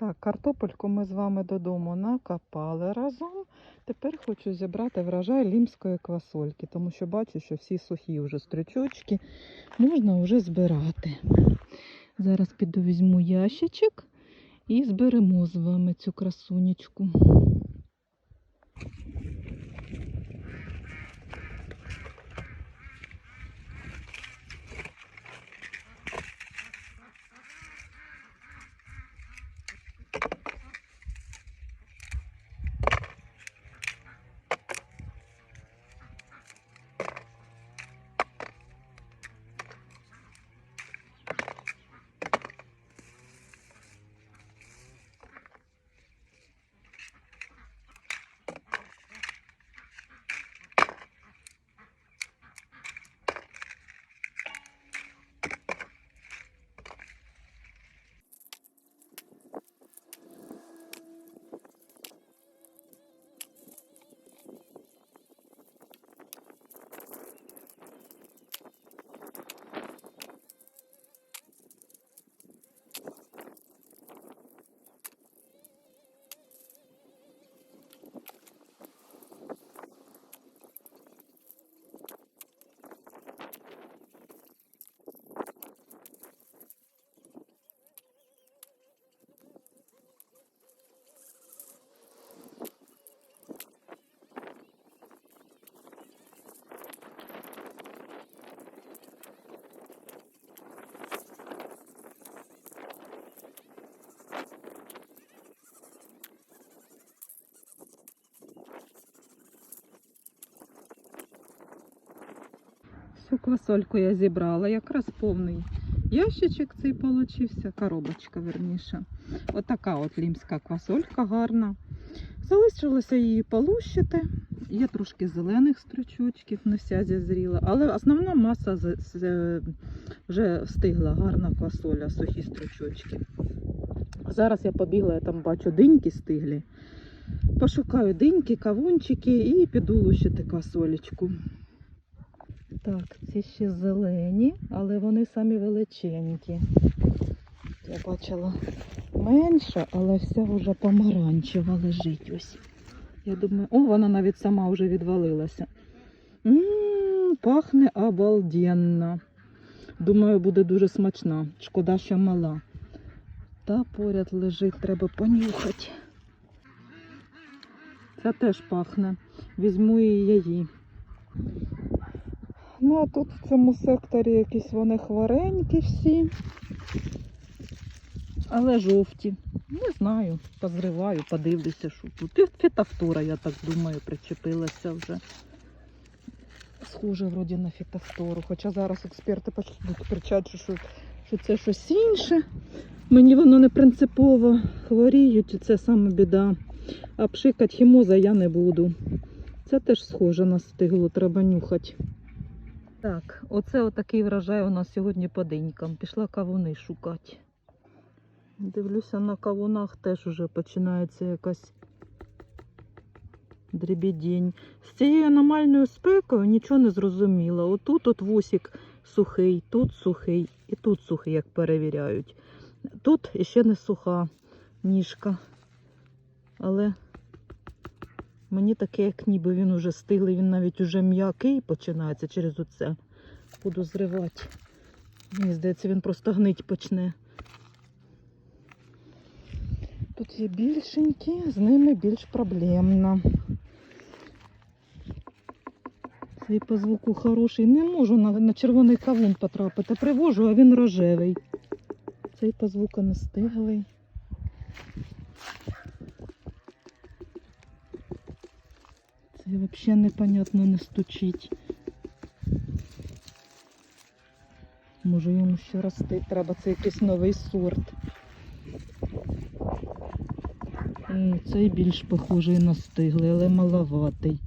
Так, картопельку ми з вами додому накопали разом. Тепер хочу зібрати врожай лімської квасольки, тому що бачу, що всі сухі вже стрючочки можна вже збирати. Зараз піду візьму ящичок і зберемо з вами цю красунечку. Всю квасольку я зібрала, якраз повний ящичок цей получився, коробочка верніше. Отака от лімська квасолька гарна. Залишилося її полущити. Є трошки зелених стручочків, не вся зазріла, але основна маса з- вже встигла, гарна квасоля, сухі стручочки. Зараз я побігла, я там бачу диньки стиглі. Пошукаю диньки, кавунчики і піду лущити квасолечку. Так, ці ще зелені, але вони самі величенькі. Я бачила менша, але вся вже помаранчева лежить ось. Я думаю, о, вона навіть сама вже відвалилася. М, пахне обалденно. Думаю, буде дуже смачна. Шкода, що мала. Та поряд лежить, треба понюхати. Ця теж пахне. Візьму і її. Ну, а тут в цьому секторі якісь вони хворенькі всі. Але жовті. Не знаю. Позриваю, подивлюся, що тут. І фітофтора, я так думаю, причепилася вже. Схоже, вроді на фітофтору. Хоча зараз експерти почнуть кричати, що, що це щось інше. Мені воно не принципово. Хворіють, і це саме біда. А пшикати хімоза я не буду. Це теж схоже на стигло, треба нюхати. Так, оце отакий врожай у нас сьогодні по денькам. Пішла кавуни шукати. Дивлюся, на кавунах теж уже починається якась дрібідінь. З цією аномальною спекою нічого не зрозуміло. Отут от вусік сухий, тут сухий і тут сухий, як перевіряють. Тут іще не суха ніжка. Але мені таке, як ніби він уже стиглий, він навіть уже м'який починається через оце. Буду зривати. Мені здається, він просто гнить почне. Тут є більшенькі, з ними більш проблемно. Цей по звуку хороший. Не можу на, на червоний кавун потрапити. Привожу, а він рожевий. Цей по звуку не стиглий. Цей взагалі непонятно не стучить. Може йому ще рости треба, це якийсь новий сорт. Цей більш похожий на стиглий, але маловатий.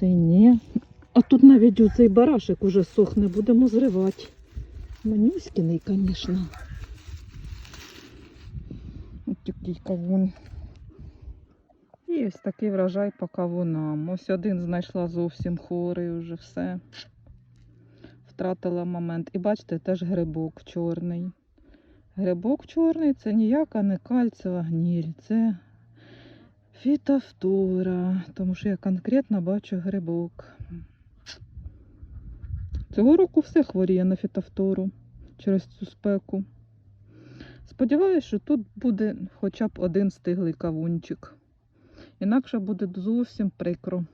Цей ні. А тут навіть оцей барашек уже сохне, будемо зривати. Манюськиний, звісно. Ось такий кавун. І ось такий врожай по кавунам. Ось один знайшла зовсім хворий уже все. Втратила момент. І бачите, теж грибок чорний. Грибок чорний це ніяка не кальцева гніль, це фітофтора, тому що я конкретно бачу грибок. Цього року все хворіє на фітофтору через цю спеку. Сподіваюсь, що тут буде хоча б один стиглий кавунчик. Інакше буде зовсім прикро.